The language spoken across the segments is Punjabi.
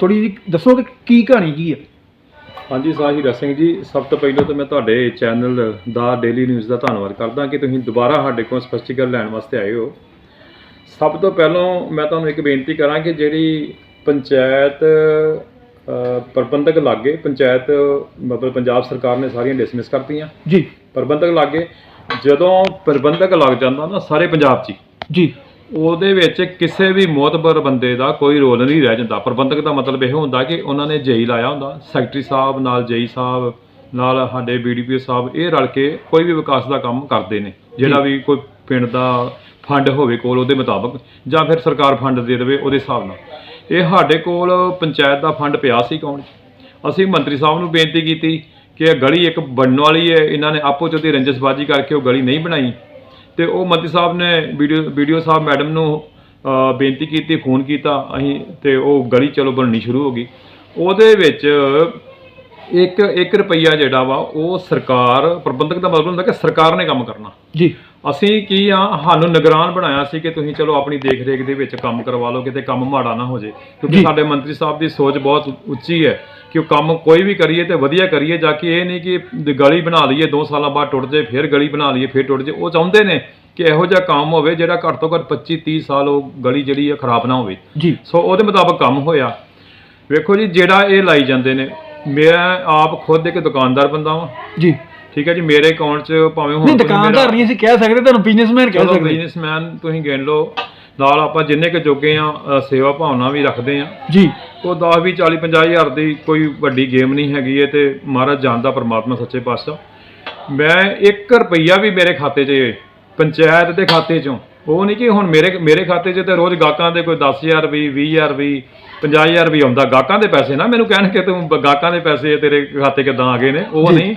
ਥੋੜੀ ਜਿਹੀ ਦੱਸੋਗੇ ਕੀ ਕਹਾਣੀ ਕੀ ਹੈ ਹਾਂਜੀ ਸਾਹਿਰ ਸਿੰਘ ਜੀ ਸਭ ਤੋਂ ਪਹਿਲਾਂ ਤਾਂ ਮੈਂ ਤੁਹਾਡੇ ਚੈਨਲ ਦਾ ਡੇਲੀ ਨਿਊਜ਼ ਦਾ ਧੰਨਵਾਦ ਕਰਦਾ ਕਿ ਤੁਸੀਂ ਦੁਬਾਰਾ ਸਾਡੇ ਕੋਲ ਸਪਸ਼ਟੀਕਰਨ ਲੈਣ ਵਾਸਤੇ ਆਏ ਹੋ। ਸਭ ਤੋਂ ਪਹਿਲਾਂ ਮੈਂ ਤੁਹਾਨੂੰ ਇੱਕ ਬੇਨਤੀ ਕਰਾਂ ਕਿ ਜਿਹੜੀ ਪੰਚਾਇਤ ਪ੍ਰਬੰਧਕ ਲਾਗੇ ਪੰਚਾਇਤ ਮਤਲਬ ਪੰਜਾਬ ਸਰਕਾਰ ਨੇ ਸਾਰੀਆਂ ਡਿਸਮਿਸ ਕਰਤੀਆਂ। ਜੀ। ਪ੍ਰਬੰਧਕ ਲਾਗੇ ਜਦੋਂ ਪ੍ਰਬੰਧਕ ਲੱਗ ਜਾਂਦਾ ਨਾ ਸਾਰੇ ਪੰਜਾਬ 'ਚ ਜੀ। ਉਹਦੇ ਵਿੱਚ ਕਿਸੇ ਵੀ ਮੋਤਬਰ ਬੰਦੇ ਦਾ ਕੋਈ ਰੋਲ ਨਹੀਂ ਰਹਿ ਜਾਂਦਾ। ਪ੍ਰਬੰਧਕ ਦਾ ਮਤਲਬ ਇਹ ਹੁੰਦਾ ਕਿ ਉਹਨਾਂ ਨੇ ਜੇਈ ਲਾਇਆ ਹੁੰਦਾ। ਸੈਕਟਰੀ ਸਾਹਿਬ ਨਾਲ ਜੇਈ ਸਾਹਿਬ ਨਾਲ ਸਾਡੇ ਬੀਡੀਪੀਓ ਸਾਹਿਬ ਇਹ ਰਲ ਕੇ ਕੋਈ ਵੀ ਵਿਕਾਸ ਦਾ ਕੰਮ ਕਰਦੇ ਨੇ। ਜਿਹੜਾ ਵੀ ਕੋਈ ਪਿੰਡ ਦਾ ਫੰਡ ਹੋਵੇ ਕੋਲ ਉਹਦੇ ਮੁਤਾਬਕ ਜਾਂ ਫਿਰ ਸਰਕਾਰ ਫੰਡ ਦੇ ਦੇਵੇ ਉਹਦੇ ਹਿਸਾਬ ਨਾਲ। ਇਹ ਸਾਡੇ ਕੋਲ ਪੰਚਾਇਤ ਦਾ ਫੰਡ ਪਿਆ ਸੀ 'ਚ ਅਸੀਂ ਮੰਤਰੀ ਸਾਹਿਬ ਨੂੰ ਬੇਨਤੀ ਕੀਤੀ ਕਿ ਇਹ ਗਲੀ ਇੱਕ ਬਣਨ ਵਾਲੀ ਹੈ। ਇਹਨਾਂ ਨੇ ਆਪੋ ਚ ਦੀ ਰੰਜਸਬਾਜੀ ਕਰਕੇ ਉਹ ਗਲੀ ਨਹੀਂ ਬਣਾਈ। ਤੇ ਉਹ ਮੰਤਰੀ ਸਾਹਿਬ ਨੇ ਵੀਡੀਓ ਵੀਡੀਓ ਸਾਹਿਬ ਮੈਡਮ ਨੂੰ ਬੇਨਤੀ ਕੀਤੀ ਫੋਨ ਕੀਤਾ ਅਸੀਂ ਤੇ ਉਹ ਗਲੀ ਚਲੋ ਬਣਨੀ ਸ਼ੁਰੂ ਹੋ ਗਈ। ਉਹਦੇ ਵਿੱਚ ਇੱਕ 1 ਰੁਪਈਆ ਜਿਹੜਾ ਵਾ ਉਹ ਸਰਕਾਰ ਪ੍ਰਬੰਧਕ ਦਾ ਮਤਲਬ ਹੁੰਦਾ ਕਿ ਸਰਕਾਰ ਨੇ ਕੰਮ ਕਰਨਾ। ਜੀ। ਅਸੀਂ ਕੀ ਆ ਸਾਨੂੰ ਨਿਗਰਾਨ ਬਣਾਇਆ ਸੀ ਕਿ ਤੁਸੀਂ ਚਲੋ ਆਪਣੀ ਦੇਖ ਰੇਖ ਦੇ ਵਿੱਚ ਕੰਮ ਕਰਵਾ ਲਓ ਕਿਤੇ ਕੰਮ ਮਾੜਾ ਨਾ ਹੋ ਜੇ ਕਿਉਂਕਿ। ਸਾਡੇ ਮੰਤਰੀ ਸਾਹਿਬ ਦੀ ਸੋਚ ਬਹੁਤ ਉੱਚੀ ਹੈ। ਕਿ ਉਹ ਕੰਮ ਕੋਈ ਵੀ ਕਰੀਏ ਤੇ ਵਧੀਆ ਕਰੀਏ ਜਾ ਕੇ ਇਹ ਨਹੀਂ ਕਿ ਗਲੀ ਬਣਾ ਲਈਏ 2 ਸਾਲਾਂ ਬਾਅਦ ਟੁੱਟ ਜੇ ਫਿਰ ਗਲੀ ਬਣਾ ਲਈਏ ਫਿਰ ਟੁੱਟ ਜੇ ਉਹ ਚਾਹੁੰਦੇ ਨੇ ਕਿ ਇਹੋ ਜਿਹਾ ਕੰਮ ਹੋਵੇ ਜਿਹੜਾ ਘੱਟ ਤੋਂ ਘੱਟ 25 30 ਸਾਲ ਉਹ ਗਲੀ ਜਿਹੜੀ ਆ ਖਰਾਬ ਨਾ ਹੋਵੇ। ਜੀ। ਸੋ ਉਹਦੇ ਮੁਤਾਬਕ ਕੰਮ ਹੋਇਆ। ਵੇਖੋ ਜੀ ਜਿਹੜਾ ਇਹ ਲਾਈ ਜਾਂਦੇ ਨੇ ਮੈਂ ਆਪ ਖੁਦ ਇੱਕ ਦੁਕਾਨਦਾਰ ਬੰਦਾ ਵਾਂ। ਜੀ। ਠੀਕ ਹੈ ਜੀ ਮੇਰੇ ਅਕਾਊਂਟ 'ਚ ਭਾਵੇਂ ਹੁਣ ਨਹੀਂ ਦੁਕਾਨਦਾਰ ਨਹੀਂ ਅਸੀਂ ਕਹਿ ਸਕਦੇ ਤੁਹਾਨੂੰ ਬਿਜ਼ਨਸਮੈਨ ਕਹਿ ਸਕਦੇ। ਬਿਜ਼ਨਸਮੈਨ ਤੁਸੀਂ ਗਿਣ ਲਓ। ਨਾਲ ਆਪਾਂ ਜਿੰਨੇ ਕੁ ਜੋਗੇ ਆ ਸੇਵਾ ਭਾਵਨਾ ਵੀ ਰੱਖਦੇ ਆ। ਜੀ। ਉਹ 10 20 40 50 ਹਜ਼ਾਰ ਦੀ ਕੋਈ ਵੱਡੀ ਗੇਮ ਨਹੀਂ ਹੈਗੀ ਇਹ ਤੇ ਮਹਾਰਾਜ ਜਾਣਦਾ ਪਰਮਾਤਮਾ ਸੱਚੇ ਪਾਤਸ਼ਾਹ। ਮੈਂ 1 ਰੁਪਈਆ ਵੀ ਮੇਰੇ ਖਾਤੇ 'ਚ ਪੰਚਾਇਤ ਦੇ ਖਾਤੇ 'ਚੋਂ। ਉਹ ਨਹੀਂ ਕਿ ਹੁਣ ਮੇਰੇ ਮੇਰੇ ਖਾਤੇ 'ਚ ਤੇ ਰੋਜ਼ ਗਾਹਕਾਂ ਦੇ ਕੋਈ 10000 ਵੀ 20000 ਵੀ 50000 ਵੀ ਆਉਂਦਾ। ਗਾਹਕਾਂ ਦੇ ਪੈਸੇ ਨਾ ਮੈਨੂੰ ਕਹਿਣ ਕਿ ਤੂੰ ਗਾਹਕਾਂ ਦੇ ਪੈਸੇ ਤੇਰੇ ਖਾਤੇ ਕਿਦਾਂ ਆ ਗਏ ਨੇ। ਉਹ ਨਹੀਂ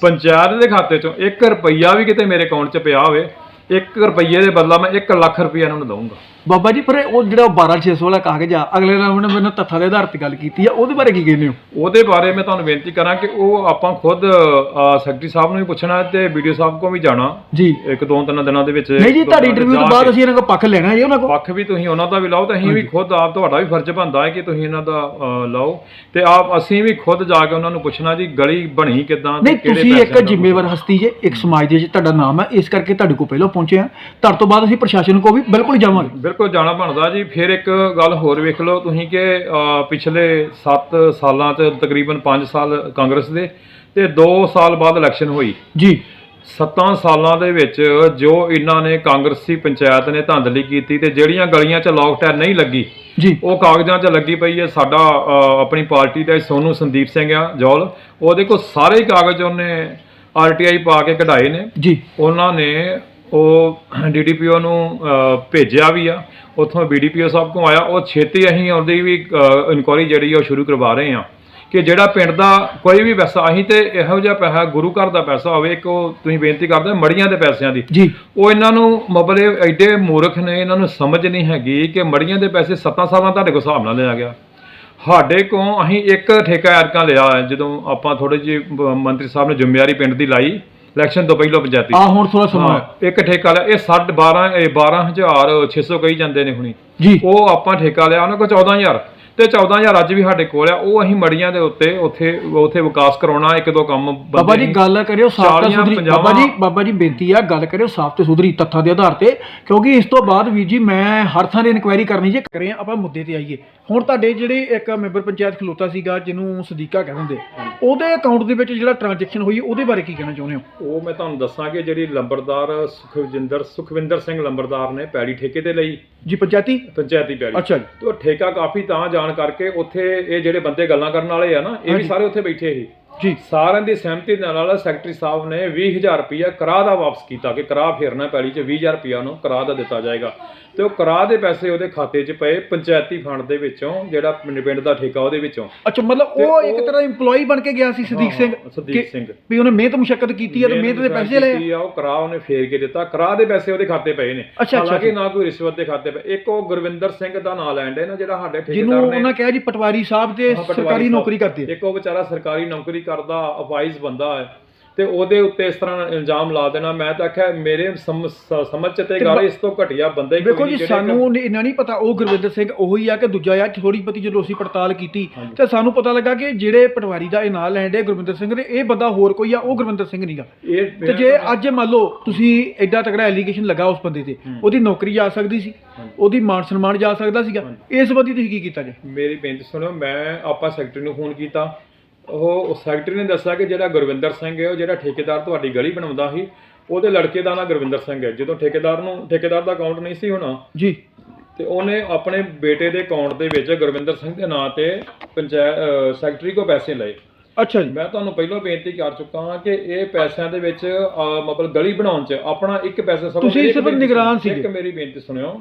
ਪੰਚਾਇਤ ਦੇ ਖਾਤੇ 'ਚੋਂ 1 ਰੁਪਈਆ ਵੀ ਕਿਤੇ ਮੇਰੇ ਅਕਾਊਂਟ 'ਚ ਪਿਆ ਹੋਵੇ 1 ਰੁਪਈਏ ਦੇ ਬਦਲਾ ਮੈਂ 1 ਲੱਖ ਰੁਪਈਆ ਇਹਨਾਂ ਨੂੰ ਦਊਂਗਾ। ਬਾਬਾ ਜੀ ਪਰ ਉਹ ਜਿਹੜਾ 12600 ਵਾਲਾ ਕਾਗਜ਼ ਆ ਅਗਲੇ ਨਾਲ ਉਹਨੇ ਮੈਨੂੰ ਤੱਥਾਂ ਦੇ ਆਧਾਰ ਤੇ ਗੱਲ ਕੀਤੀ ਆ ਉਹਦੇ ਬਾਰੇ ਕੀ ਕਹਿੰਦੇ ਹੋ? ਉਹਦੇ ਬਾਰੇ ਮੈਂ ਤੁਹਾਨੂੰ ਬੇਨਤੀ ਕਰਾਂ ਕਿ ਉਹ ਆਪਾਂ ਖੁਦ ਸੈਕਟਰੀ ਸਾਹਿਬ ਨੂੰ ਵੀ ਪੁੱਛਣਾ ਤੇ ਵੀਡੀਓ ਸਾਹਿਬ ਕੋਲ ਵੀ ਜਾਣਾ। ਜੀ। ਇੱਕ ਦੋ ਤਿੰਨ ਦਿਨਾਂ ਦੇ ਵਿੱਚ ਨਹੀਂ ਜੀ ਤੁਹਾਡੀ ਇੰਟਰਵਿਊ ਤੋਂ ਬਾਅਦ ਅਸੀਂ ਇਹਨਾਂ ਕੋਲ ਪੱਖ ਲੈਣਾ ਜੀ ਉਹਨਾਂ ਕੋਲ। ਪੱਖ ਵੀ ਤੁਸੀਂ ਉਹਨਾਂ ਦਾ ਵੀ ਲਾਓ ਤੇ ਅਸੀਂ ਵੀ ਖੁਦ ਆਪ ਤੁਹਾਡਾ ਵੀ ਫਰਜ਼ ਬਣਦਾ ਹੈ ਕਿ ਤੁਸੀਂ ਇਹਨਾਂ ਦਾ ਲਾਓ। ਤੇ ਆਪ ਅਸੀਂ ਵੀ ਖੁਦ ਜਾ ਕੇ ਉਹਨਾਂ ਨੂੰ ਪੁੱਛਣਾ ਜੀ ਗਲੀ ਬਣੀ ਕਿਦਾਂ ਨਹੀਂ ਤੁਸੀਂ ਇੱਕ ਜ਼ਿੰਮੇਵਾਰ ਹਸਤੀ ਜੇ ਇੱਕ ਸਮਾਜ ਦੇ ਵਿੱਚ ਤੁਹਾਡਾ ਨਾਮ ਹੈ ਇਸ ਕਰਕੇ ਤੁਹਾਡੇ ਕੋਲ ਪਹਿਲਾਂ ਪਹੁੰਚੇ ਆ। ਤੁਹਾਡੇ ਤੋਂ ਬਾਅਦ ਅਸੀਂ ਪ੍ਰਸ਼ਾਸਨ ਕੋਲ ਵੀ ਬਿਲਕੁਲ ਜਾਵਾਂਗੇ। ਬਿਲਕੁਲ ਜਾਣਾ ਬਣਦਾ ਜੀ। ਫਿਰ ਇੱਕ ਗੱਲ ਹੋਰ ਵੇਖ ਲਓ ਤੁਸੀਂ ਕਿ ਪਿਛਲੇ 7 ਸਾਲਾਂ ਚ ਤਕਰੀਬਨ 5 ਸਾਲ ਕਾਂਗਰਸ ਦੇ ਤੇ 2 ਸਾਲ ਬਾਅਦ ਇਲੈਕਸ਼ਨ ਹੋਈ। ਜੀ। ਸੱਤਾਂ ਸਾਲਾਂ ਦੇ ਵਿੱਚ ਜੋ ਇਹਨਾਂ ਨੇ ਕਾਂਗਰਸੀ ਪੰਚਾਇਤ ਨੇ ਧਾਂਦਲੀ ਕੀਤੀ ਤੇ ਜਿਹੜੀਆਂ ਗਲੀਆਂ 'ਚ ਲੌਕਟਾਈਨ ਨਹੀਂ ਲੱਗੀ ਜੀ। ਉਹ ਕਾਗਜ਼ਾਂ 'ਚ ਲੱਗੀ ਪਈ ਹੈ। ਸਾਡਾ ਆਪਣੀ ਪਾਰਟੀ ਦਾ ਸੋਨੂ ਸੰਦੀਪ ਸਿੰਘ ਆ ਜੌਲ ਉਹਦੇ ਕੋਲ ਸਾਰੇ ਕਾਗਜ਼ ਉਹਨੇ ਆਰਟੀਆਈ ਪਾ ਕੇ ਕਢਾਏ ਨੇ। ਜੀ। ਉਹਨਾਂ ਨੇ ਉਹ ਡੀਡੀਪੀਓ ਨੂੰ ਭੇਜਿਆ ਵੀ ਆ। ਉੱਥੋਂ ਬੀਡੀਪੀਓ ਸਾਹਿਬ ਕੋਲ ਆਇਆ। ਉਹ ਛੇਤੀ ਅਸੀਂ ਉਹਦੀ ਵੀ ਇਨਕੁਆਰੀ ਜਿਹੜੀ ਉਹ ਸ਼ੁਰੂ ਕਰਵਾ ਰਹੇ ਆ। ਕਿ ਜਿਹੜਾ ਪਿੰਡ ਦਾ ਕੋਈ ਵੀ ਪੈਸਾ ਅਸੀਂ ਤੇ ਇਹੋ ਜਿਹਾ ਪੈਸਾ ਗੁਰੂ ਘਰ ਦਾ ਪੈਸਾ ਹੋਵੇ ਇੱਕ ਉਹ ਤੁਸੀਂ ਬੇਨਤੀ ਕਰਦੇ ਮੜੀਆਂ ਦੇ ਪੈਸਿਆਂ ਦੀ। ਜੀ। ਉਹ ਇਹਨਾਂ ਨੂੰ ਮਤਲਬ ਐਡੇ ਮੂਰਖ ਨੇ ਇਹਨਾਂ ਨੂੰ ਸਮਝ ਨਹੀਂ ਹੈਗੀ ਕਿ ਮੜੀਆਂ ਦੇ ਪੈਸੇ 7 ਸਾਲਾਂ ਤੁਹਾਡੇ ਕੋਲ ਹਿਸਾਬ ਨਾਲ ਲਿਆ ਗਿਆ। ਸਾਡੇ ਕੋਲ ਅਸੀਂ ਇੱਕ ਠੇਕਾ ਐਰਕਾਂ ਲਿਆ ਜਦੋਂ ਆਪਾਂ ਥੋੜੇ ਜਿਹੇ ਮੰਤਰੀ ਸਾਹਿਬ ਨੇ ਜ਼ਿੰਮੇਵਾਰੀ ਪਿੰਡ ਦੀ ਲਾਈ। ਇਲੈਕਸ਼ਨ ਤੋਂ ਪਹਿਲਾਂ ਪੰਚਾਇਤੀ ਆ ਹੁਣ ਥੋੜਾ ਸਮਾਂ ਹੈ। ਇੱਕ ਠੇਕਾ ਲਿਆ ਇਹ 12 ਇਹ 12600 ਕਹੀ ਜਾਂਦੇ ਨੇ ਹੁਣੀ। ਜੀ। ਉਹ ਆਪਾਂ ਠੇਕਾ ਲਿਆ ਉਹਨਾਂ ਕੋਲ 14000 ਤੇ 14000 ਅੱਜ ਵੀ ਸਾਡੇ ਕੋਲ ਆ ਉਹ ਅਸੀਂ ਮੜੀਆਂ ਦੇ ਉੱਤੇ ਉੱਥੇ ਉੱਥੇ ਵਿਕਾਸ ਕਰਾਉਣਾ ਇੱਕ ਦੋ ਕੰਮ ਬੰਦੇ ਬਾਬਾ ਜੀ। ਗੱਲ ਕਰਿਓ ਸਾਫ਼ ਤੇ ਸੁਧਰੀ ਬਾਬਾ ਜੀ ਬਾਬਾ ਜੀ ਬੇਨਤੀ ਆ ਗੱਲ ਕਰਿਓ ਸਾਫ਼ ਤੇ ਸੁਧਰੀ ਤੱਥਾਂ ਦੇ ਆਧਾਰ ਤੇ। ਕਿਉਂਕਿ ਇਸ ਤੋਂ ਬਾਅਦ ਵੀਰ ਜੀ ਮੈਂ ਹਰ ਥਾਂ ਦੀ ਇਨਕੁਆਇਰੀ ਕਰਨੀ ਜੇ ਕਰੇ ਆਪਾਂ ਮੁੱਦੇ ਤੇ ਆਈਏ। ਹੁਣ ਤੁਹਾਡੇ ਜਿਹੜੇ ਇੱਕ ਮੈਂਬਰ ਪੰਚਾਇਤ ਖਲੋਤਾ ਸੀਗਾ ਜਿਹਨੂੰ ਸਦੀਕਾ ਕਹਿੰਦੇ ਉਹਦੇ ਅਕਾਊਂਟ ਦੇ ਵਿੱਚ ਜਿਹੜਾ ਟ੍ਰਾਂਜੈਕਸ਼ਨ ਹੋਈ ਉਹਦੇ ਬਾਰੇ ਕੀ ਕਹਿਣਾ ਚਾਹੁੰਦੇ ਹੋ? ਉਹ ਮੈਂ ਤੁਹਾਨੂੰ ਦੱਸਾਂ ਕਿ ਜਿਹੜੀ ਲੰਬੜਦਾਰ ਸੁਖਵਿੰਦਰ ਸੁਖਵਿੰਦਰ ਸਿੰਘ ਲੰਬੜਦਾਰ ਨੇ ਪੈੜੀ ਠੇਕੇ ਤੇ ਲਈ। ਜੀ ਪੰਚਾਇਤੀ? ਪੰਚਾਇਤੀ ਪੈੜੀ। ਅੱਛਾ ਜੀ। ਤੇ ਉਹ ਠੇਕਾ ਕਾਫੀ ਤਾਂ ਜਾਣ ਕਰਕੇ ਉੱਥੇ ਇਹ ਜਿਹੜੇ ਬੰਦੇ ਗੱਲਾਂ ਕਰਨ ਵਾਲੇ ਆ ਨਾ ਇਹ ਵੀ। ਸਾਰੇ ਉੱਥੇ ਬੈਠੇ ਸੀ। ਜੀ। ਸਾਰਿਆਂ ਦੀ ਸਹਿਮਤੀ ਦੇ ਨਾਲ ਸੈਕਟਰੀ ਸਾਹਿਬ ਨੇ 20000 ਰੁਪਇਆ ਕਰਾ ਦਾ ਵਾਪਸ ਕੀਤਾ ਕਿ ਕਰਾ ਫੇਰਨਾ ਪੈਲੀ 'ਚ 20000 ਰੁਪਇਆ ਨੂੰ ਕਰਾ ਦਾ ਦਿੱਤਾ ਜਾਏਗਾ। ਤੇ ਉਹ ਕਰਾ ਦੇ ਪੈਸੇ ਉਹਦੇ ਖਾਤੇ 'ਚ ਪਏ ਪੰਚਾਇਤੀ ਫੰਡ ਦੇ ਵਿੱਚੋਂ ਜਿਹੜਾ ਪਿੰਡ ਪਿੰਡ ਦਾ ਠੇਕਾ ਉਹਦੇ ਵਿੱਚੋਂ। ਅੱਛਾ ਮਤਲਬ ਉਹ ਇੱਕ ਤਰ੍ਹਾਂ EMPLOYE ਬਣ ਕੇ ਗਿਆ ਸੀ ਸਦੀਕ ਸਿੰਘ। ਹਾਂ, ਸਦੀਕ ਸਿੰਘ। ਵੀ ਉਹਨੇ ਮਿਹਨਤ ਮੁਸ਼ਕਲ ਕੀਤੀ ਆ ਤੇ ਮਿਹਨਤ ਦੇ ਪੈਸੇ ਲਏ। ਕੀਤੀ ਆ, ਉਹ ਕਰਾ ਉਹਨੇ ਫੇਰ ਕੇ ਦਿੱਤਾ। ਕਰਾ ਦੇ ਪੈਸੇ ਉਹਦੇ ਖਾਤੇ ਪਏ ਨੇ। ਹਾਲਾਂਕਿ। ਨਾ ਕੋਈ ਰਿਸ਼ਵਤ ਦੇ ਖਾਤੇ ਪਏ। ਇੱਕ ਉਹ ਗੁਰਵਿੰਦਰ ਸਿੰਘ ਦਾ ਨਾਂ ਲੈਣ ਦੇ ਨਾ ਜਿਹੜਾ ਸਾਡੇ ਜਿਹਨੂੰ ਠੇਕੇਦਾਰ ਨੇ। ਉਹਨਾਂ ਕਿਹਾ ਜੀ ਪਟਵਾਰੀ ਸਾਹਿਬ ਤੇ ਹਾਂ, ਸਰਕਾਰੀ। ਨੌਕਰੀ ਕਰਦੇ। ਇੱਕ ਉਹ ਵਿਚਾਰਾ ਸਰਕਾਰੀ ਨੌਕਰੀ ਕਰਦਾ ਅਵਾਈਜ਼ ਬੰਦਾ ਹੈ। ਤੇ ਉਹਦੇ ਉੱਤੇ ਇਸ ਤਰ੍ਹਾਂ ਇਲਜ਼ਾਮ ਲਾ ਦੇਣਾ। ਮੈਂ ਤਾਂ ਆਖਿਆ ਮੇਰੇ ਸਮਝ ਚ ਤੇ ਗੱਲ ਇਸ ਤੋਂ ਘਟੀਆ ਬੰਦਾ ਨਹੀਂ ਜੀ ਸਾਨੂੰ ਨੀ- ਇੰਨਾ ਨਹੀਂ ਪਤਾ। ਉਹ ਗੁਰਵਿੰਦਰ ਸਿੰਘ ਉਹੀ ਆ ਕਿ ਦੂਜਾ ਆ ਥੋੜੀ ਪਤੀ ਜਦੋਂ ਅਸੀਂ ਪੜਤਾਲ ਕੀਤੀ ਤੇ ਸਾਨੂੰ ਪਤਾ ਲੱਗਾ ਕਿ ਜਿਹੜੇ ਪਟਵਾਰੀ ਦਾ ਇਹ ਨਾਂ ਲੈਣ ਦੇ ਗੁਰਵਿੰਦਰ ਸਿੰਘ ਦੇ ਇਹ ਬੰਦਾ ਹੋਰ ਕੋਈ ਆ ਉਹ ਗੁਰਵਿੰਦਰ ਸਿੰਘ ਨਹੀਂਗਾ। ਤੇ ਜੇ ਅੱਜ ਮੰਨ ਲਓ ਤੁਸੀਂ ਐਡਾ ਤਕੜਾ ਐਲੀਗੇਸ਼ਨ ਲੱਗਾ ਉਸ ਬੰਦੇ ਤੇ ਉਹਦੀ ਨੌਕਰੀ ਜਾ ਸਕਦੀ ਸੀ ਉਹਦੀ ਮਾਨ ਸਨਮਾਨ ਜਾ ਸਕਦਾ ਸੀਗਾ। ਇਸ ਸੰਬੰਧੀ ਤੁਸੀਂ ਕੀ ਕੀਤਾ ਜੀ? ਮੇਰੀ ਬੇਨਤੀ ਸੁਣੋ ਮੈਂ ਆਪਾਂ ਸੈਕਟਰੀ ਨੂੰ ਫੋਨ ਕੀਤਾ। ਉਹ ਸੈਕਟਰੀ ਨੇ ਦੱਸਿਆ ਕਿ ਜਿਹੜਾ ਗੁਰਵਿੰਦਰ ਸਿੰਘ ਹੈ ਉਹ ਜਿਹੜਾ ਠੇਕੇਦਾਰ ਤੁਹਾਡੀ ਗਲੀ ਬਣਾਉਂਦਾ ਸੀ ਉਹਦੇ ਲੜਕੇ ਦਾ ਨਾਂ ਗੁਰਵਿੰਦਰ ਸਿੰਘ ਹੈ। ਜਦੋਂ ਠੇਕੇਦਾਰ ਨੂੰ ਠੇਕੇਦਾਰ ਦਾ ਅਕਾਊਂਟ ਨਹੀਂ ਸੀ ਹੋਣਾ ਜੀ। ਤੇ ਉਹਨੇ ਆਪਣੇ ਬੇਟੇ ਦੇ ਅਕਾਊਂਟ ਦੇ ਵਿੱਚ ਗੁਰਵਿੰਦਰ ਸਿੰਘ ਦੇ ਨਾਂ ਤੇ ਪੰਚਾਇਤ ਸੈਕਟਰੀ ਕੋ ਪੈਸੇ ਲਏ। ਅੱਛਾ ਜੀ। ਮੈਂ ਤੁਹਾਨੂੰ ਪਹਿਲਾਂ ਬੇਨਤੀ ਕਰ ਚੁੱਕਾ ਹਾਂ ਕਿ ਇਹ ਪੈਸਿਆਂ ਦੇ ਵਿੱਚ ਅਹ, ਮਤਲਬ ਗਲੀ ਬਣਾਉਣ 'ਚ ਆਪਣਾ ਇੱਕ ਪੈਸਾ ਸਭ ਤੁਸੀਂ ਸਿਰਫ ਨਿਗਰਾਨ ਸੀਗੇ। ਇੱਕ ਮੇਰੀ ਬੇਨਤੀ ਸੁਣਿਓ।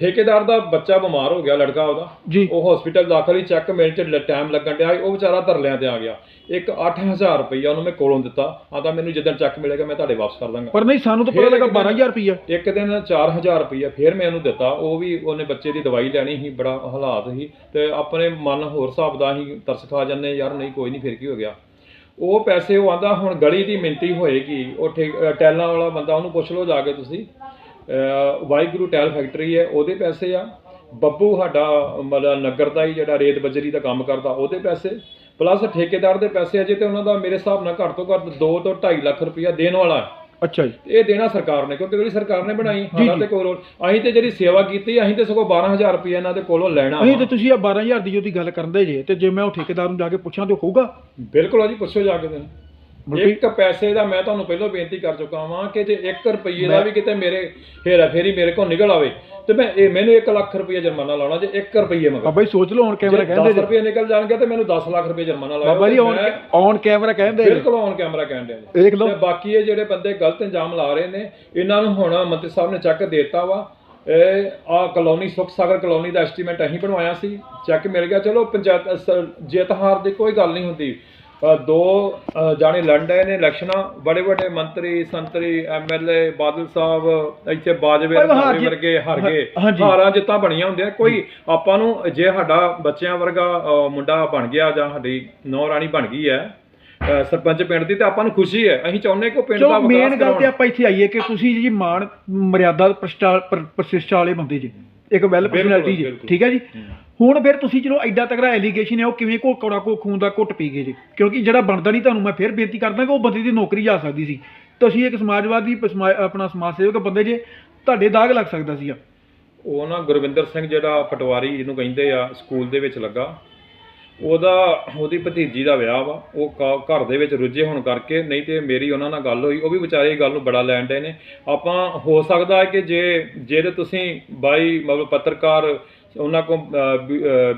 ਠੇਕੇਦਾਰ ਦਾ ਬੱਚਾ ਬਿਮਾਰ ਹੋ ਗਿਆ ਲੜਕਾ ਉਹਦਾ। ਜੀ। ਉਹ ਹਸਪੀਟਲ ਦਾਖਲ ਹੀ ਚੈੱਕ ਮਿਲਣ 'ਚ ਟਾਈਮ ਲੱਗਣ ਡਿਆ ਉਹ ਵਿਚਾਰਾ ਧਰਲਿਆਂ ਤੇ ਆ ਗਿਆ। ਇੱਕ 8000 ਰੁਪਈਆ ਉਹਨੂੰ ਮੈਂ ਕੋਲੋਂ ਦਿੱਤਾ। ਆਂਦਾ ਮੈਨੂੰ ਜਦੋਂ ਚੈੱਕ ਮਿਲੇਗਾ ਮੈਂ ਤੁਹਾਡੇ ਵਾਪਸ ਕਰ ਦਾਂਗਾ। ਪਰ ਨਹੀਂ ਸਾਨੂੰ ਤਾਂ ਪਤਾ ਲੱਗਾ ਇੱਕ ਦਿਨ- 12000 ਰੁਪਈਆ। ਇੱਕ ਦਿਨ 4000 ਰੁਪਈਆ ਫਿਰ ਮੈਂ ਉਹਨੂੰ ਦਿੱਤਾ। ਉਹ ਵੀ ਉਹਨੇ ਬੱਚੇ ਦੀ ਦਵਾਈ ਲੈਣੀ ਸੀ ਬੜਾ ਹਾਲਾਤ ਸੀ। ਤੇ ਆਪਣੇ ਮਨ ਹੋਰ ਹਿਸਾਬ ਦਾ ਹੀ ਤਰਸ ਖਾ ਜਾਂਦੇ ਯਾਰ ਨਹੀਂ ਕੋਈ ਨਹੀਂ ਫਿਰ ਕੀ ਹੋ ਗਿਆ? ਉਹ ਪੈਸੇ ਉਹ ਆਂਦਾ ਹੁਣ ਗਲੀ ਦੀ ਮਿੰਤੀ ਹੋਏਗੀ। ਉਹ ਟੈਲਾਂ ਵਾਲਾ ਬੰਦਾ ਉਹਨੂੰ ਪੁੱਛ ਲਓ ਜਾ ਕੇ ਤੁਸੀਂ। ਵਾਹਿਗੁਰੂ ਟੈਲ ਫੈਕਟਰੀ ਹੈ ਉਹਦੇ ਪੈਸੇ ਆ। ਬੱਬੂ ਸਾਡਾ ਮਤਲਬ ਨਗਰ ਦਾ ਹੀ ਜਿਹੜਾ ਰੇਤ ਬਜਰੀ ਦਾ ਕੰਮ ਕਰਦਾ ਉਹਦੇ ਪੈਸੇ। ਪਲੱਸ ਠੇਕੇਦਾਰ ਦੇ ਪੈਸੇ ਅਜੇ ਤੇ ਉਹਨਾਂ ਦਾ ਮੇਰੇ ਹਿਸਾਬ ਨਾਲ ਘੱਟ ਤੋਂ ਘੱਟ 2 ਤੋਂ 2.5 ਲੱਖ ਰੁਪਇਆ ਦੇਣ ਵਾਲਾ ਹੈ। ਅੱਛਾ ਜੀ। ਇਹ ਦੇਣਾ ਸਰਕਾਰ ਨੇ ਕਿਉਂਕਿ ਜਿਹੜੀ ਸਰਕਾਰ ਨੇ ਬਣਾਈ ਤੇ ਕੋਈ ਰੋਲ ਅਸੀਂ ਤੇ ਜਿਹੜੀ ਸੇਵਾ ਕੀਤੀ ਅਸੀਂ ਤੇ ਸਗੋਂ 12000 ਰੁਪਏ ਇਹਨਾਂ ਦੇ ਕੋਲੋਂ ਲੈਣਾ ਅਸੀਂ ਵਾ। ਤੇ ਤੁਸੀਂ ਆ 12000 ਦੀ ਉਹਦੀ ਗੱਲ ਕਰਦੇ ਜੇ ਤੇ ਜੇ ਮੈਂ ਉਹ ਠੇਕੇਦਾਰ ਨੂੰ ਜਾ ਕੇ ਪੁੱਛਾਂ ਤੇ ਕਹੂਗਾ ਬਿਲਕੁਲ ਆ ਜੀ ਪੁੱਛੋ ਜਾ ਕੇ ਤੇ। ਬਲਕਿ- ਇੱਕ ਪੈਸੇ ਦਾ ਮੈਂ ਤੁਹਾਨੂੰ ਪਹਿਲਾਂ ਬੇਨਤੀ ਕਰ ਚੁੱਕਾ ਹਾਂ ਕਿ ਜੇ 1 ਰੁਪਏ ਦਾ ਵੀ ਕਿਤੇ ਮੇਰੇ ਹੇਰਾ ਫੇਰੀ ਮੇਰੇ ਕੋਲ ਨਿਕਲ ਆਵੇ ਤੇ ਮੈਂ ਇਹ ਮੈਨੂੰ 1 ਲੱਖ ਰੁਪਏ ਜੁਰਮਾਨਾ ਲਾਉਣਾ ਜੇ 1 ਰੁਪਏ ਮਗਰ। ਬਾਬਾ ਜੀ ਸੋਚ ਲਓ ਹੁਣ ਕੈਮਰਾ ਕਹਿੰਦੇ 10 ਜੇ ਰੁਪਏ ਨਿਕਲ ਜਾਣਗੇ ਤੇ ਮੈਨੂੰ 10 ਲੱਖ ਰੁਪਏ ਜੁਰਮਾਨਾ ਲਾਇਆ Baba ji on on camera ਕਹਿੰਦੇ। ਬਿਲਕੁਲ ਔਨ ਕੈਮਰਾ ਡਿਆ ਜੀ। ਦੇਖ ਲਓ। ਤੇ ਬਾਕੀ ਇਹ ਜਿਹੜੇ ਬੰਦੇ ਗਲਤ ਇਲਜ਼ਾਮ ਲਾ ਰਹੇ ਨੇ ਇਹਨਾਂ ਨੂੰ ਹੁਣ ਮੰਤਰੀ ਸਾਹਿਬ ਨੇ ਚੱਕ ਦੇਤਾ ਵਾ। ਇਹ ਆ ਕਲੋਨੀ ਸੁਖ ਸਾਗਰ ਕਲੋਨੀ ਦਾ ਐਸਟੀਮੇਟ ਅਸੀਂ ਬਣਵਾਇਆ ਸੀ। ਚੈੱਕ ਮਿਲ ਗਿਆ। ਚਲੋ ਪੰਚਾਇਤ ਜਿੱਤ ਹਾਰ ਦੀ ਕੋਈ ਗੱਲ ਨਹੀਂ ਹੁੰਦੀ। ਦੋ ਜਾਣੇ ਲੜ ਰਹੇ ਨੇ ਇਲੈਕਸ਼ਨਾਂ ਬੜੇ ਵੱਡੇ ਮੰਤਰੀ ਸੰਤਰੀ ਐਮਐਲਏ ਬਾਦਲ ਸਾਹਿਬ ਇੱਥੇ ਬਾਜਵੇ ਵਰਗੇ ਹਾਰ ਗਏ। ਹਾਰਾਂ ਜਿੱਤਾਂ ਬਣੀਆਂ ਹੁੰਦੀਆਂ। ਕੋਈ ਆਪਾਂ ਨੂੰ ਜੇ ਸਾਡਾ ਬੱਚਿਆਂ ਵਰਗਾ ਮੁੰਡਾ ਬਣ ਗਿਆ ਜਾਂ ਸਾਡੀ ਨੌ ਰਾਣੀ ਬਣ ਗਈ ਹੈ ਸਰਪੰਚ ਪਿੰਡ ਦੀ ਤੇ ਆਪਾਂ ਨੂੰ ਖੁਸ਼ੀ ਹੈ। ਅਸੀਂ ਚਾਹੁੰਦੇ ਕਿ ਉਹ ਪਿੰਡ ਦਾ ਚਲੋ ਮੇਨ ਵਿਕਾਸ ਗੱਲ ਤੇ ਕਰਾਉਣ। ਆਪਾਂ ਇੱਥੇ ਆਈਏ ਕਿ ਤੁਸੀਂ ਜੀ ਮਾਣ ਮਰਿਆਦਾ ਪ੍ਰਸ਼ਟਾ- ਪ੍ਰ- ਪ੍ਰਤਿਸ਼ਠਾ ਵਾਲੇ ਬੰਦੇ ਜੀ। ਇੱਕ ਵੈਲ ਪਰਸਨੈਲਿਟੀ ਜੀ ਬਿਲਕੁਲ। ਠੀਕ ਹੈ ਜੀ? ਹੁਣ ਫਿਰ ਤੁਸੀਂ ਚਲੋ ਐਡਾ ਤਗੜਾ ਐਲੀਗੇਸ਼ਨ ਹੈ ਉਹ ਕਿਵੇਂ ਕੋ ਕੌੜਾ ਕੋ ਖੂਨ ਦਾ ਘੁੱਟ ਪੀ ਗਏ ਜੀ? ਕਿਉਂਕਿ ਜਿਹੜਾ ਬਣਦਾ ਨਹੀਂ ਤੁਹਾਨੂੰ ਮੈਂ ਫਿਰ ਬੇਨਤੀ ਕਰਦਾ ਕਿ ਉਹ ਬੰਦੇ ਦੀ ਨੌਕਰੀ ਜਾ ਸਕਦੀ ਸੀ। ਤੁਸੀਂ ਇੱਕ ਸਮਾਜਵਾਦੀ ਸਮਾ- ਆਪਣਾ ਸਮਾਜ ਸੇਵਕ ਬੰਦੇ ਜੇ ਤੁਹਾਡੇ ਦਾਗ ਲੱਗ ਸਕਦਾ ਸੀਗਾ। ਉਹ ਨਾ ਗੁਰਵਿੰਦਰ ਸਿੰਘ ਜਿਹੜਾ ਪਟਵਾਰੀ ਜਿਹਨੂੰ ਕਹਿੰਦੇ ਆ ਸਕੂਲ ਦੇ ਵਿੱਚ ਲੱਗਾ। ਉਹਦਾ ਉਹਦੀ ਭਤੀਜੀ ਦਾ ਵਿਆਹ ਵਾ ਉਹ ਕ- ਘਰ ਦੇ ਵਿੱਚ ਰੁੱਝੇ ਹੋਣ ਕਰਕੇ ਨਹੀਂ ਤੇ ਮੇਰੀ ਉਹਨਾਂ ਨਾਲ ਗੱਲ ਹੋਈ ਉਹ ਵੀ ਵਿਚਾਰੇ ਇਹ ਗੱਲ ਨੂੰ ਬੜਾ ਲੈਣ ਡਏ ਨੇ। ਆਪਾਂ ਹੋ ਸਕਦਾ ਹੈ ਕਿ ਜੇ ਜੇ ਤੇ ਤੁਸੀਂ ਬਾਈ ਮਤਲਬ ਪੱਤਰਕਾਰ ਉਹਨਾਂ ਕੋ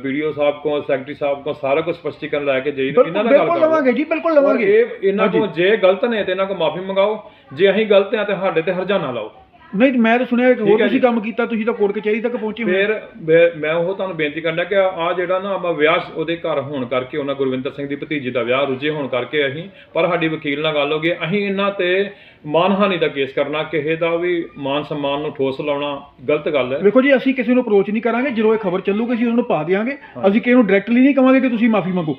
ਵੀਡੀਓ ਸਾਹਿਬ ਕੋ ਸੈਕਟਰੀ ਸਾਹਿਬ ਕੋ ਸਾਰਾ ਕੁਝ ਸਪਸ਼ਟੀਕਰਨ ਲੈ ਕੇ ਜਾਈ ਇਹਨਾਂ ਨਾਲ ਗੱਲ ਬਿਲਕੁਲ ਕਰੋ। ਲਵਾਂਗੇ ਜੀ ਬਿਲਕੁਲ ਔਰ ਲਵਾਂਗੇ। ਇਹ ਇਹਨਾਂ ਕੋ ਜੇ ਗਲਤ ਨੇ ਤੇ ਇਹਨਾਂ ਕੋ ਮਾਫੀ ਮੰਗਾਓ ਜੇ ਅਸੀਂ ਗਲਤ ਆ ਤੇ ਸਾਡੇ ਤੇ ਹਰਜਾਨਾ ਲਾਓ। ਨਹੀਂ ਮੈਂ ਤਾਂ ਸੁਣਿਆ ਕਿ ਹੋਰ ਠੀਕ ਹੈ ਤੁਸੀਂ ਜੀ। ਕੰਮ ਕੀਤਾ ਤੁਸੀਂ ਤਾਂ ਕੋਰਟ ਕਚਹਿਰੀ ਤੱਕ ਪਹੁੰਚੇ ਹੋਏ ਫਿਰ ਮੈਂ- ਮੈਂ ਉਹ ਤੁਹਾਨੂੰ ਬੇਨਤੀ ਕਰਨਾ ਕਿ ਆ ਜਿਹੜਾ ਨਾ ਆਪਾਂ ਵਿਆਹ ਉਹਦੇ ਘਰ ਹੋਣ ਕਰਕੇ ਉਹਨਾਂ ਗੁਰਵਿੰਦਰ ਸਿੰਘ ਦੀ ਭਤੀਜੀ ਦਾ ਵਿਆਹ ਰੁੱਝੇ ਹੋਣ ਕਰਕੇ ਅਸੀਂ ਪਰ ਸਾਡੀ ਵਕੀਲ ਨਾਲ ਗੱਲ ਹੋ ਗਈ ਅਸੀਂ ਇਹਨਾਂ ਤੇ ਮਾਨਹਾਨੀ ਦਾ ਕੇਸ ਕਰਨਾ ਕਿਸੇ ਦਾ ਵੀ ਮਾਨ ਸਨਮਾਨ ਨੂੰ ਠੋਸ ਲਾਉਣਾ ਗਲਤ ਗੱਲ ਹੈ। ਵੇਖੋ ਜੀ ਅਸੀਂ ਕਿਸੇ ਨੂੰ ਅਪਰੋਚ ਨਹੀਂ ਕਰਾਂਗੇ ਜਦੋਂ ਇਹ ਖਬਰ ਚੱਲੂਗੀ ਅਸੀਂ ਉਹਨੂੰ ਪਾ ਦਿਆਂਗੇ ਅਸੀਂ ਕਿਸੇ ਨੂੰ ਡਾਇਰੈਕਟਲੀ ਨਹੀਂ ਕਵਾਂਗੇ ਕਿ ਤੁਸੀਂ ਮਾਫੀ ਮੰਗੋ।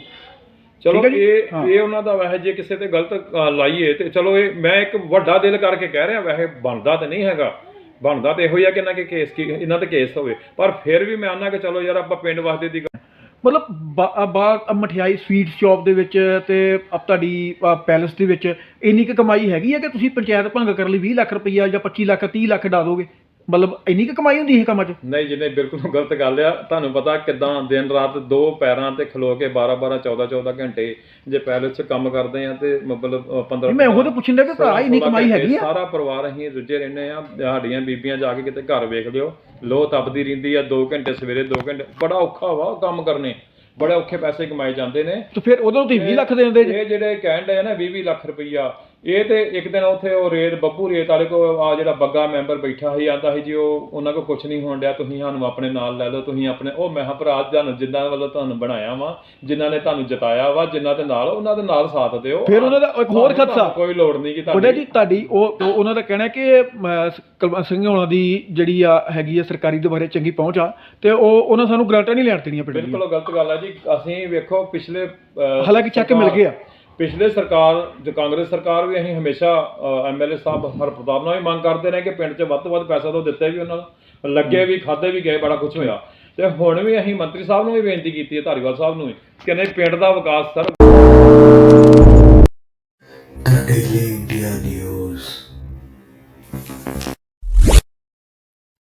ਚਲੋ ਠੀਕ ਹੈ ਜੀ? ਇਹ ਹਾਂ। ਇਹ ਉਹਨਾਂ ਦਾ ਵੈਸੇ ਜੇ ਕਿਸੇ ਤੇ ਗਲਤ ਅ, ਲਾਈਏ ਤੇ ਚਲੋ ਇਹ ਮੈਂ ਇੱਕ ਵੱਡਾ ਦਿਲ ਕਰਕੇ ਕਹਿ ਰਿਹਾ ਵੈਸੇ ਬਣਦਾ ਤੇ ਨਹੀਂ ਹੈਗਾ ਬਣਦਾ ਤੇ ਇਹੋ ਹੀ ਆ ਕਿ ਇਹਨਾਂ ਕੇ ਕੇਸ ਕੀ ਇਹਨਾਂ ਤੇ ਕੇਸ ਹੋਵੇ ਪਰ ਫਿਰ ਵੀ ਮੈਂ ਆਨਾ ਕਿ ਚਲੋ ਯਾਰ ਆਪਾਂ ਪਿੰਡ ਵਾਸਤੇ ਦੀ ਮਤਲਬ ਬਾ- ਮਠਿਆਈ ਸਵੀਟ ਸ਼ਾਪ ਦੇ ਵਿੱਚ ਤੇ ਆਪ ਤੁਹਾਡੀ ਪੈਲਸ ਦੇ ਵਿੱਚ ਇੰਨੀ ਕੁ ਕਮਾਈ ਹੈਗੀ ਹੈ ਕਿ ਤੁਸੀਂ ਪੰਚਾਇਤ ਭੰਗ ਕਰਨ ਲਈ 20 ਲੱਖ ਰੁਪਈਆ ਜਾਂ 25 ਲੱਖ 30 ਲੱਖ ਡਾ ਦੋਗੇ ਮਤਲਬ ਇੰਨੀ ਕੁ ਕਮਾਈ ਹੁੰਦੀ ਹੈ ਕੰਮਾਂ 'ਚ? ਨਹੀਂ ਜਿਹਨੇ ਬਿਲਕੁਲ ਗਲਤ ਗੱਲ ਆ। ਤੁਹਾਨੂੰ ਪਤਾ ਕਿਦਾਂ ਦਿਨ ਰਾਤ ਦੋ ਪੈਰਾਂ ਤੇ ਖਲੋ ਕੇ 12 12 14 14 ਘੰਟੇ ਜੇ ਪੈਲਸ 'ਚ ਕੰਮ ਕਰਦੇ ਆ ਤੇ ਮਤਲਬ ਅ, 15 ਮੈਂ ਉਹ ਤਾਂ ਪੁੱਛਣ ਵੀ ਭਰਾ ਇੰਨੀ ਕਮਾਈ ਹੈਗੀ ਆ। ਸਾਰਾ ਪਰਿਵਾਰ ਅਸੀਂ ਰੁੱਝੇ ਰਹਿੰਦੇ ਆ ਸਾਡੀਆਂ ਬੀਬੀਆਂ ਜਾ ਕੇ ਕਿਤੇ ਘਰ ਵੇਖ ਲਿਓ। ਲੋ ਤਪਦੀ ਰਹਿੰਦੀ ਆ 2 ਘੰਟੇ ਸਵੇਰੇ 2 ਘੰਟੇ। ਬੜਾ ਔਖਾ ਵਾ ਕੰਮ ਕਰਨੇ। ਬੜੇ ਔਖੇ ਪੈਸੇ ਕਮਾਏ ਜਾਂਦੇ ਨੇ। ਤੇ ਫਿਰ ਉਦੋਂ ਤੁਸੀਂ 20 ਲੱਖ ਦੇ ਦਿੰਦੇ ਜੀ। ਇਹ ਜਿਹੜੇ ਕਹਿਣ ਡਏ ਨਾ 20 20 ਲੱਖ ਰੁਪਈਆ ਇਹ ਤੇ ਇੱਕ ਦਿਨ ਉੱਥੇ ਉਹ ਰੇਤ ਬੱਬੂ ਰੇਤ ਵਾਲੇ ਕੋ ਆ ਜਿਹੜਾ ਬੱਗਾ ਮੈਂਬਰ ਬੈਠਾ ਸੀ ਆਂਦਾ ਸੀ ਜੀ ਉਹ ਉਹਨਾਂ ਕੋ ਕੁਝ ਨਹੀਂ ਹੋਣ ਡਿਆ ਤੁਸੀਂ ਸਾਨੂੰ ਆਪਣੇ ਨਾਲ ਲੈ ਲਓ ਤੁਸੀਂ ਆਪਣੇ ਉਹ ਮੈਂ ਭਰਾ ਤੁਹਾਨੂੰ ਜਿੱਦਾਂ ਵੱਲੋਂ ਤੁਹਾਨੂੰ ਬਣਾਇਆ ਵਾ ਜਿਨ੍ਹਾਂ ਨੇ ਤੁਹਾਨੂੰ ਜਿਤਾਇਆ ਵਾ ਜਿਨ੍ਹਾਂ ਦੇ ਨਾਲ ਉਹਨਾਂ ਦੇ ਨਾਲ ਸਾਥ ਦਿਓ। ਫਿਰ ਉਹਨਾਂ ਦਾ ਇੱਕ ਹੋਰ ਖਦਸ਼ਾ। ਕੋਈ ਲੋੜ ਨਹੀਂ ਕਿ ਤੁਹਾਡੀ ਜੀ ਤੁਹਾਡੀ ਉਹ ਉਹ- ਉਹਨਾਂ ਦਾ ਕਹਿਣਾ ਕਿ ਕੁਲਵੰਤ ਸਿੰਘ ਹੋਣਾ ਦੀ ਜਿਹੜੀ ਆ ਹੈਗੀ ਆ ਸਰਕਾਰੀ ਦੇ ਬਾਰੇ ਚੰਗੀ ਪਹੁੰਚ ਆ ਤੇ ਉਹ ਉਹਨਾਂ ਸਾਨੂੰ ਗ੍ਰਾਂਟਾਂ ਨਹੀਂ ਲੈਣ ਦੇਣੀਆਂ ਪਿੰਡ ਬਿਲਕੁਲ ਗਲਤ ਗੱਲ ਹੈ ਜੀ ਅਸੀਂ ਵੇਖੋ ਪਿਛਲੇ ਹਾਲਾਂਕਿ check ਮਿਲ ਗਏ ਆ। ਪਿਛਲੇ ਸਰਕਾਰ ਜੋ ਕਾਂਗਰਸ ਸਰਕਾਰ ਵੀ ਅਸੀਂ ਹਮੇਸ਼ਾ ਐਮਐਲਏ ਸਾਹਿਬ ਹਰਪ੍ਰਤਾਪ ਨਾਲ ਵੀ ਮੰਗ ਕਰਦੇ ਨੇ ਕਿ ਪਿੰਡ 'ਚ ਵੱਧ ਤੋਂ ਵੱਧ ਪੈਸਾ ਤੋਂ ਦਿੱਤੇ ਵੀ ਉਹਨਾਂ ਨੂੰ ਲੱਗੇ ਵੀ ਖਾਦੇ ਵੀ ਗਏ ਬੜਾ ਕੁਝ ਹੋਇਆ। ਤੇ ਹੁਣ ਵੀ ਅਸੀਂ ਮੰਤਰੀ ਸਾਹਿਬ ਨੂੰ ਵੀ ਬੇਨਤੀ ਕੀਤੀ ਹੈ ਧਾਰੀਵਾਲ ਸਾਹਿਬ ਨੂੰ ਵੀ ਕਿ ਨਹੀਂ ਪਿੰਡ ਦਾ ਵਿਕਾਸ ਸਰ